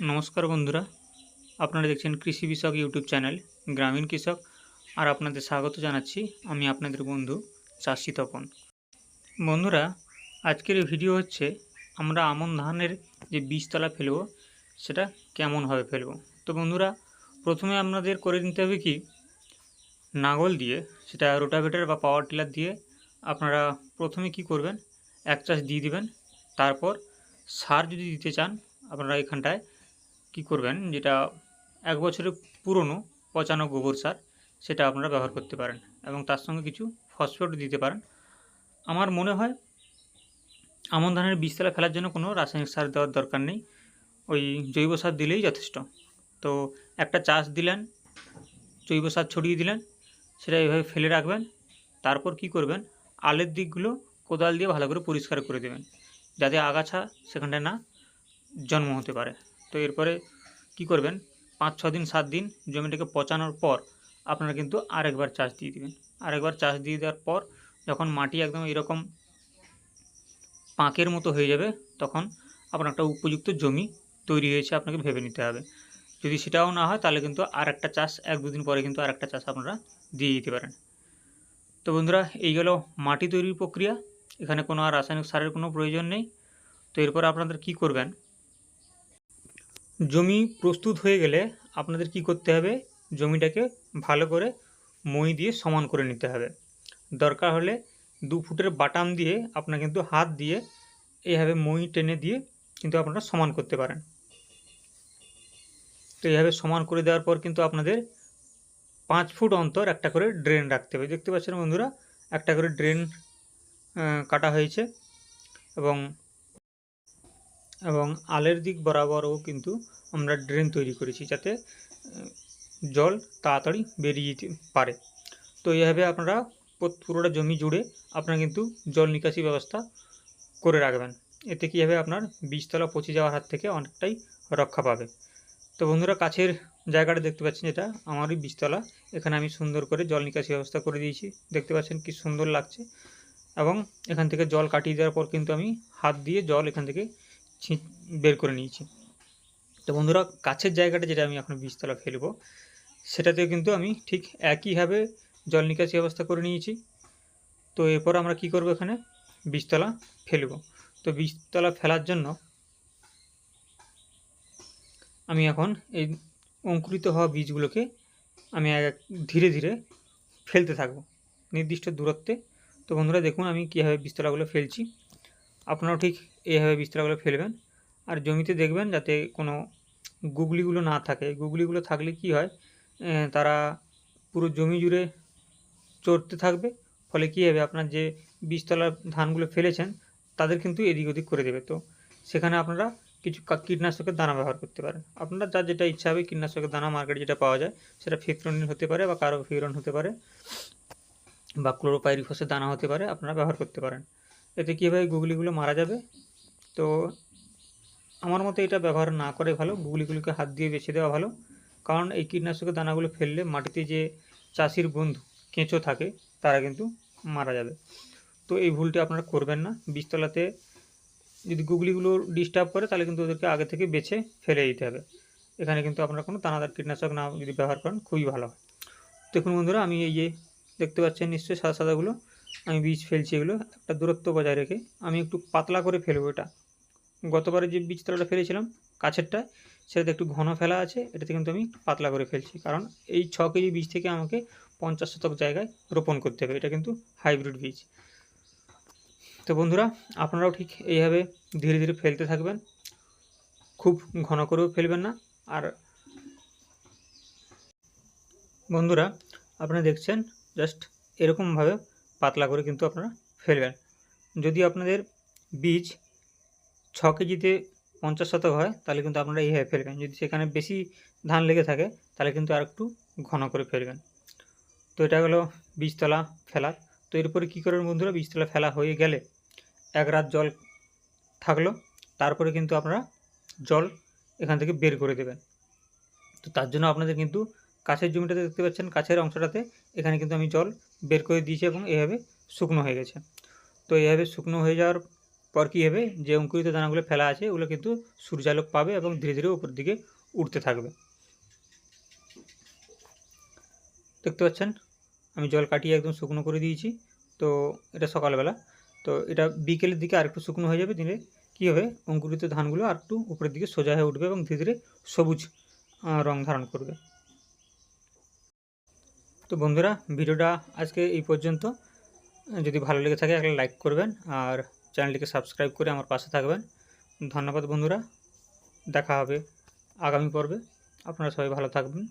নমস্কার বন্ধুরা, আপনারা দেখছেন কৃষি বিষয়ক ইউটিউব চ্যানেল গ্রামীণ কৃষক, আর আপনাদের স্বাগত জানাচ্ছি আমি আপনাদের বন্ধু চাষি তপন। বন্ধুরা, আজকের ভিডিও হচ্ছে আমরা আমন ধানের যে বীজতলা ফেলব, সেটা কেমনভাবে ফেলব? তো বন্ধুরা, প্রথমে আপনাদের করে নিতে হবে কি, নাগল দিয়ে, সেটা রোটাভেটার বা পাওয়ার টিলার দিয়ে আপনারা প্রথমে কি করবেন, এক চাষ দিয়ে দিবেন, তারপর সার যদি দিতে চান, আপনারা এখানটায় কি করবেন? যেটা এক বছরের পুরনো পচানো গোবর সার, সেটা আপনারা ব্যবহার করতে পারেন এবং তার সঙ্গে কিছু ফসফেট দিতে পারেন। আমার মনে হয় আমন ধানের বীজতলা ফেলার জন্য কোনো রাসায়নিক সার দেওয়ার দরকার নেই। ওই জৈব সার দিলেই যথেষ্ট। তো একটা চাষ দিলেন, জৈব সার ছড়িয়ে দিলেন, সেটা এইভাবে ফেলে রাখবেন, তারপর কি করবেন? আলের দিকগুলো কোদাল দিয়ে ভালো করে পরিষ্কার করে দেবেন, যাতে আগাছা সেখানটায় না জন্ম হতে পারে। তো এরপরে কি করবেন? পাঁচ ছ দিন, সাত দিন জমিটাকে পচানোর পর আপনারা কিন্তু আরেকবার চাষ দিয়ে দিবেন। আরেকবার চাষ দিয়ে দেওয়ার পর যখন মাটি একদম এরকম পাঁকের মতো হয়ে যাবে, তখন আপনার একটা উপযুক্ত জমি তৈরি হয়েছে আপনাকে ভেবে নিতে হবে। যদি সেটাও না হয়, তাহলে কিন্তু আর একটা চাষ, এক, দুদিন পরে কিন্তু আর একটা চাষ আপনারা দিয়ে দিতে পারেন। তো বন্ধুরা, এই গেল মাটি তৈরির প্রক্রিয়া। এখানে কোনো আর রাসায়নিক সারের কোনো প্রয়োজন নেই। তো এরপর আপনাদের কি করবেন? জমি প্রস্তুত হয়ে গেলে আপনাদের কি করতে হবে? জমিটাকে ভালো করে মই দিয়ে সমান করে নিতে হবে। দরকার হলে দু ফুটের বাটাম দিয়ে আপনারা কিন্তু হাত দিয়ে এইভাবে মই টেনে দিয়ে কিন্তু আপনারা সমান করতে পারেন। তো এইভাবে সমান করে দেওয়ার পর কিন্তু আপনাদের পাঁচ ফুট অন্তর একটা করে ড্রেন রাখতে হবে। দেখতে পাচ্ছেন বন্ধুরা, একটা করে ড্রেন কাটা হয়েছে এবং এবং আলের দিক বরাবরও কিন্তু আমরা ড্রেন তৈরি করেছি যাতে জল তাড়াতাড়ি বেরিয়ে যেতে পারে। তো এইভাবে আপনারা পুরোটা জমি জুড়ে আপনারা কিন্তু জল নিকাশি ব্যবস্থা করে রাখবেন। এতে কী হবে আপনার বীজতলা পচে যাওয়ার হাত থেকে অনেকটাই রক্ষা পাবে। তো বন্ধুরা, কাছের জায়গাটা দেখতে পাচ্ছেন যেটা, আমারই বীজতলা। এখানে আমি সুন্দর করে জল নিকাশি ব্যবস্থা করে দিয়েছি। দেখতে পাচ্ছেন কি সুন্দর লাগছে। এবং এখান থেকে জল কাটিয়ে দেওয়ার পর কিন্তু আমি হাত দিয়ে জল এখান থেকে বের করে নিয়েছি। তো বন্ধুরা, কাছের জায়গাটা যেটা আমি এখন বীজতলা ফেলব সেটাতেও কিন্তু আমি ঠিক একইভাবে জল নিকাশি ব্যবস্থা করে নিয়েছি। তো এরপর আমরা কি করব এখানে? বীজতলা ফেলব। তো বীজতলা ফেলার জন্য আমি এখন এই অঙ্কুরিত হওয়া বীজগুলোকে আমি এক ধীরে ধীরে ফেলতে থাকব, নির্দিষ্ট দূরত্বে। তো বন্ধুরা, দেখুন আমি কীভাবে বীজতলাগুলো ফেলছি। আপনারাও ঠিক এইভাবে বীজতলাগুলো ফেলবেন আর জমিতে দেখবেন যাতে কোনো গুগলিগুলো না থাকে। গুগলিগুলো থাকলে কি হয় তারা পুরো জমি জুড়ে চড়তে থাকবে। ফলে কী হবে, আপনার যে বীজতলার ধানগুলো ফেলেছেন, তাদের কিন্তু এদিক ওদিক করে দেবে। তো সেখানে আপনারা কিছু কীটনাশকের দানা ব্যবহার করতে পারেন। আপনারা যার যেটা ইচ্ছা হবে কীটনাশকের দানা মার্কেটে যেটা পাওয়া যায়, সেটা ফিপ্রোনিন হতে পারে বা কারও ফিউরন হতে পারে বা ক্লোরোপাইরিফসের দানা হতে পারে, আপনারা ব্যবহার করতে পারেন। এতে কী হবে, গুগলিগুলো মারা যাবে। তো আমার মতে এটা ব্যবহার না করে ভালো। গুগলিগুলোকে হাত দিয়ে বেছে দেওয়া ভালো। কারণ এই কীটনাশকের দানাগুলো ফেললে মাটিতে যে চাষির বন্ধু, কেঁচো থাকে, তারা কিন্তু মারা যাবে। তো এই ভুলটি আপনারা করবেন না। বীজতলাতে যদি গুগলিগুলো ডিস্টার্ব করে, তাহলে কিন্তু ওদেরকে আগে থেকে বেছে ফেলে দিতে হবে। এখানে কিন্তু আপনারা কোনো দানাদার কীটনাশক না যদি ব্যবহার করেন, খুবই ভালো হয়। দেখুন বন্ধুরা, আমি এই যে দেখতে পাচ্ছেন নিশ্চয়ই সাদা সাদাগুলো, আমি বীজ ফেলছি এগুলো। একটা দূরত্ব বজায় রেখে আমি একটু পাতলা করে ফেলব এটা। গতবারে যে বীজতলাটা ফেলেছিলাম কাছেরটা, সেটাতে একটু ঘন ফেলা আছে, এটাতে কিন্তু আমি পাতলা করে ফেলছি। কারণ এই ছ কেজি বীজ থেকে আমাকে পঞ্চাশ শতক জায়গায় রোপণ করতে হবে, এটা কিন্তু হাইব্রিড বীজ। তো বন্ধুরা, আপনারাও ঠিক এইভাবে ধীরে ধীরে ফেলতে থাকবেন, খুব ঘন করেও ফেলবেন না। আর বন্ধুরা, আপনারা দেখছেন, জাস্ট এরকমভাবে পাতলা করে কিন্তু আপনারা ফেলবেন। যদি আপনাদের বীজ ছ কেজিতে পঞ্চাশ শতক হয়, তাহলে কিন্তু আপনারা এইভাবে ফেলবেন। যদি সেখানে বেশি ধান লেগে থাকে, তাহলে কিন্তু আর একটু ঘন করে ফেলবেন। তো এটা হলো বীজতলা ফেলা। তো এরপরে কী করবেন বন্ধুরা? বীজতলা ফেলা হয়ে গেলে এক রাত জল থাকল, তারপরে কিন্তু আপনারা জল এখান থেকে বের করে দেবেন। তো তার জন্য আপনাদের কিন্তু কাছের জমিটাতে দেখতে পাচ্ছেন কাছের অংশটাতে এখানে কিন্তু আমি জল বের করে দিয়েছি এবং এভাবে শুকনো হয়ে গেছে। তো এইভাবে শুকনো হয়ে যাওয়ার পর কী হবে? যে অঙ্কুরিত দানাগুলো ফেলা আছে, ওগুলো কিন্তু সূর্যালোক পাবে এবং ধীরে ধীরে উপর দিকে উঠতে থাকবে। দেখতে পাচ্ছেন? আমি জল কাটিয়ে একদম শুকনো করে দিয়েছি। তো এটা সকালবেলা। তো এটা বিকেলের দিকে আরেকটু শুকনো হয়ে যাবে। দিলে কী হবে? অঙ্কুরিত ধানগুলো আর একটু উপরের দিকে সোজা হয়ে উঠবে এবং ধীরে ধীরে সবুজ রং ধারণ করবে। তো বন্ধুরা, ভিডিওটা আজকে এই পর্যন্ত। যদি ভালো লেগে থাকে, একটা লাইক করবেন। আর চ্যানেলটিকে সাবস্ক্রাইব করে আমার পাশে থাকবেন। ধন্যবাদ বন্ধুরা। দেখা হবে আগামী পর্বে। আপনারা সবাই ভালো থাকবেন।